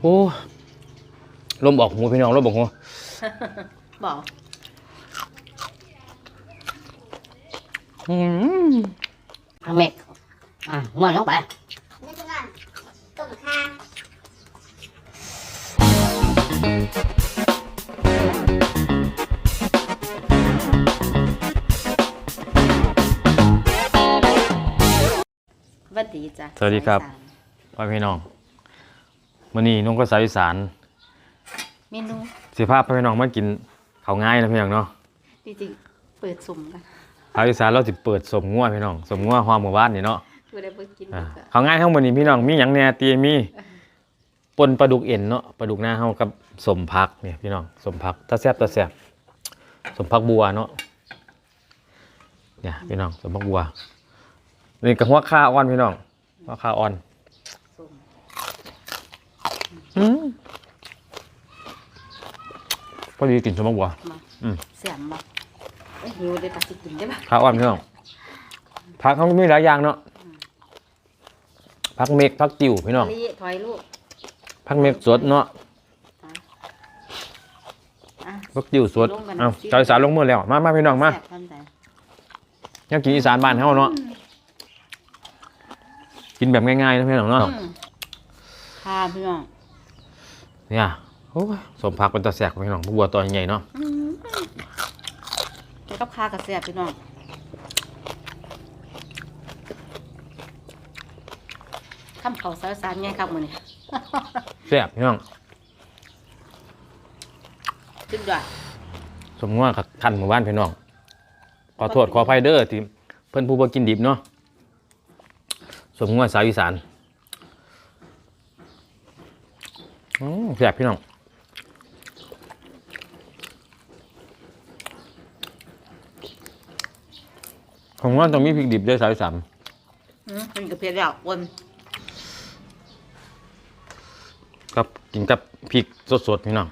โอ้ลมออกหูพี่น้องลมออกหูบอกอืมเอาเม็ดอะม้วนลงไปนี่คือการต้มข่าสวัสดีจ้ะสวัสดีครับสายพ่อพี่น้อง มื้อนี้น้องก็สายอีสานเมนูสิพาพ่อพี่น้องมากินข้าวง่ายนะพี่น้องเนาะจริงๆเปิดสุ่มกันสายอีสานเราสิเปิดสมงัวพี่น้องสมงัวหอมหมู่บ้านนี่เนาะกูได้เพิ่งกินอ่าก็ข้าวง่ายเฮามื้อนี้พี่น้องมีหยังแหน่ตีมีปนปลาดุกเอ็นเนาะปลาดุกหน้าเฮากับสมพักเนี่ยพี่น้องสมพักตาแซ่บตาแซ่บสมพักบัวเนาะเนี่ยพี่น้องสมพักบัวนี่ก็หัวข้าอ่อนพี่น้องหัวข้าอ่อนสุ่มอืม พอดีกินสมพักบัวมาอืม เสียมมาเอ้ยหิวเลยปะสิกินได้ปะข้าอ่อนพี่น้องพักเขามีหลายอย่างเนาะพักเมกพักติวพี่น้องลีถอยลูกพักเมกสดเนาะอะพักติวสดลงกันเอาสิชาวอีสานลงมือแล้ว มามาพี่น้องมาแซ่บทำแต่อยากกินอีสานบ้านเฮาเนาะกินแบบง่ายๆนะพี่น้องเนาะอืมค่ะพี่น้อง เนี่ยโอ้ยสมพักเป็นตาแสกพี่น้องบัวตัวใหญ่ๆเนาะอืมแล้วกับข้าวกับแซ่บพี่น้องทำเขาวสารสารไงครับมือนี่แซ่บพี่น้องสุดยอดสมงัวกับคันหมู่บ้านพี่น้อง ขอโทษขออภัยเด้อที่เพิ่นผู้บ่กินดิบเนาะสมงัวสาวอีสานอืม แซ่บพี่น้องผมว่าต้องมีพริกดิบด้วยสาวอีสานอืมเป็นกระเพาะแล้ววนครับกินกับพริกสดๆพี่น้อง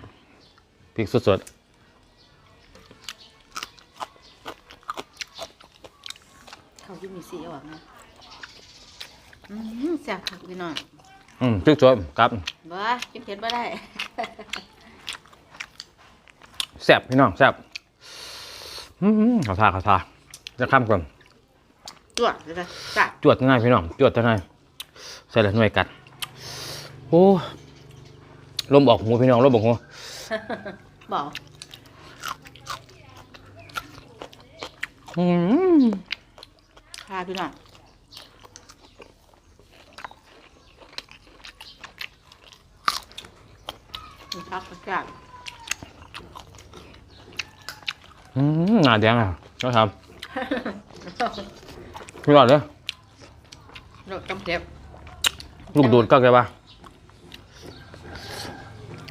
พริกสดเขาที่มีสีออกนะอืมแซ่บครับพี่น้องๆ อืมพริกสดครับบ้ากินเผ็ดบ่ได้ แซ่บพี่น้องแซ่บอืมขอทาขอทาจะข้ามก่อนจวดเลยนะจัดจวดง่ายพี่น้องจวดเท่านั้นใส่ละหน่วยกัดโอ้ลมออกหูพี่น้องลมออกหูบอกอืมค่ะพี่น้อง พักประกาศอืมหน้าแดงอะนะครับพี่หลอดเลยเราจำเจ็บลูกดูดก็ได้ปะ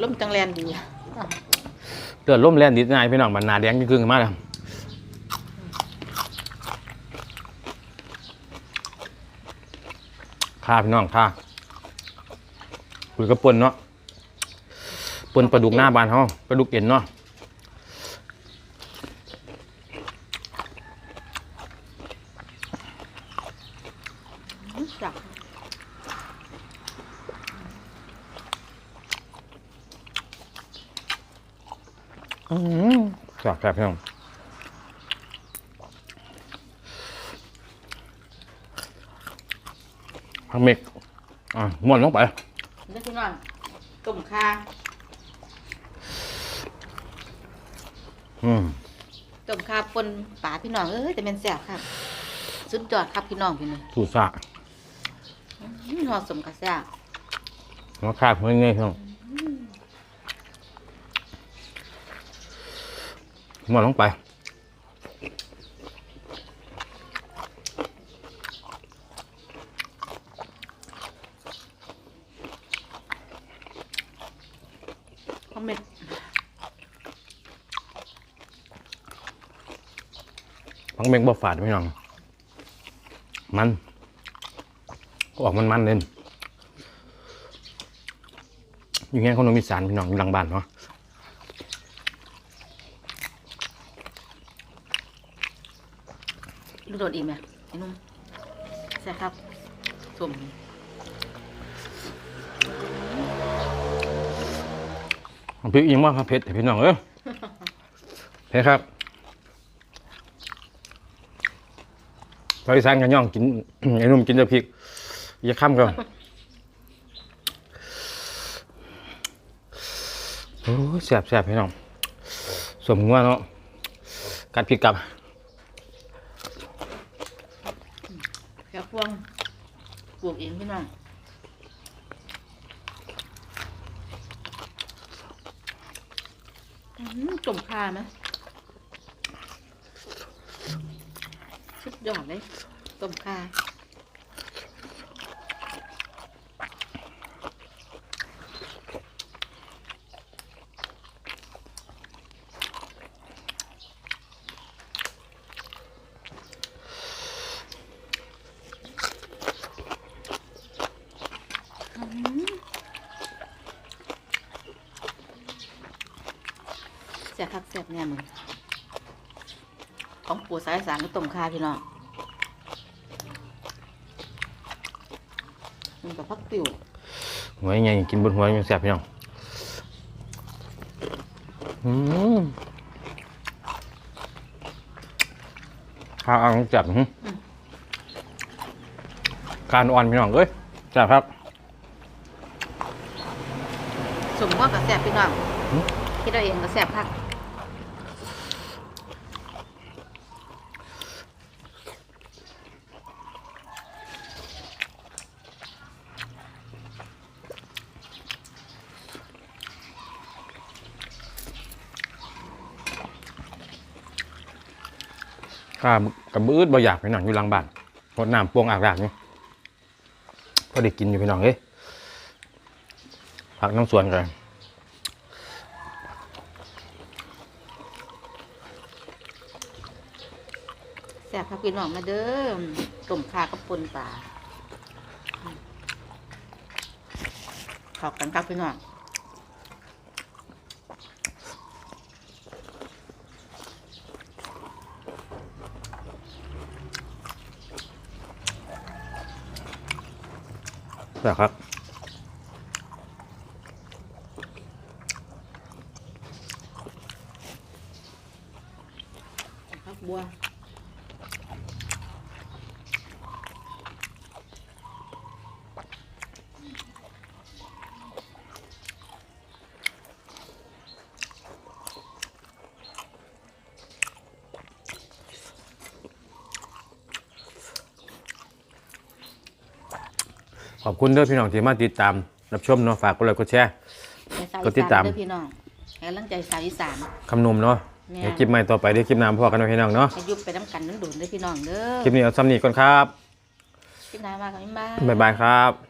ล้มจังแลนดีเดือดร่มแล่นนิดง่ายพี่น้องมันหน้าแดงครึ่งๆมากเลยค่าพี่น้องค่าคุยกับปนเนาะ ปนปลาดุกหน้าบานเขาปลาดุกเอ็นเนาะจับอืมแซ่บแซ่บพี่น้องพักเมกอะม้วนลงไปนี่พี่น้องต้มข่า อืมต้มข่าปนป่าพี่น้องเอ้ยแต่เป็นแซ่บครับสุดยอดครับพี่น้องพี่นี่สูตรสะอืมหอสมกับแซ่บมาคาบเงี้ยๆพี่น้องม้วนลงไป ข้าวเม็ด พักเมกบ่ฝาดพี่น้อง มันก็ออกมันๆเลยอยู่เงี้ยคนนมีสารพี่น้องอยู่หลังบ้านเนาะลูกโดดอีกไหมไอ้นุ่มแซ่บครับสมพริกอิงมากครับเผ็ดพี่น้องเอ้ยเผ็ดครับ ภาคอีสานกันย่องกิน ไอ้นุ่มกินแต่พริกอย่าข้ามกันโอ้แสบแสบพี่น้องสมงัวเนาะกัดพริกกับแค่พวงปลูกเองพี่น้องอืมจมคาไหม ยอดเลยต้มคาเสียคักเสียบเนี่ยมึงของปู่สายสารก็ต้มคาพี่น้อง มันกับพักติวหัวใหญ่กินบนหัวยังแสบพี่น้องอืมข้าวอ่างจับหึการอ่อนพี่น้องเอ้ยจับครับสมว่ากับแสบพี่น้องหืมคิดเอาเองก็แสบคัก ข้ากับบื้อบ่อยากพี่น้องอยู่หลังบ้านรดน้ำปวงอากาศนี่พอได้กินอยู่พี่น้องเอ้ยผักน้ำสวนกันแสบคักพี่น้องมาเด้อต้มคากับปนปลาขอบกันครับพี่น้อง นะครับ พักบัว ข อบคุณเด้อพี่น้องที่มาติดตาม รับชมเนาะฝากกดไลค์กดแชร์ในสายกดติดตามอีสนเด้อพี่น้องให้กำลังใจสาวอีสาน คำนมเนาะแม่ เดี๋ยวคลิปใหม่ต่อไปเดี๋ยวคลิปหน้ำพอกันเนาะพี่น้องเนาะให้ยุบไปน้ำกันนั่นโดนเด้อพี่น้องเด้อคลิปนี้เอาซ้ำนี้ก่อนครับ คลิปหน้ามากันบ๊ายบาย บ๊ายบายครับ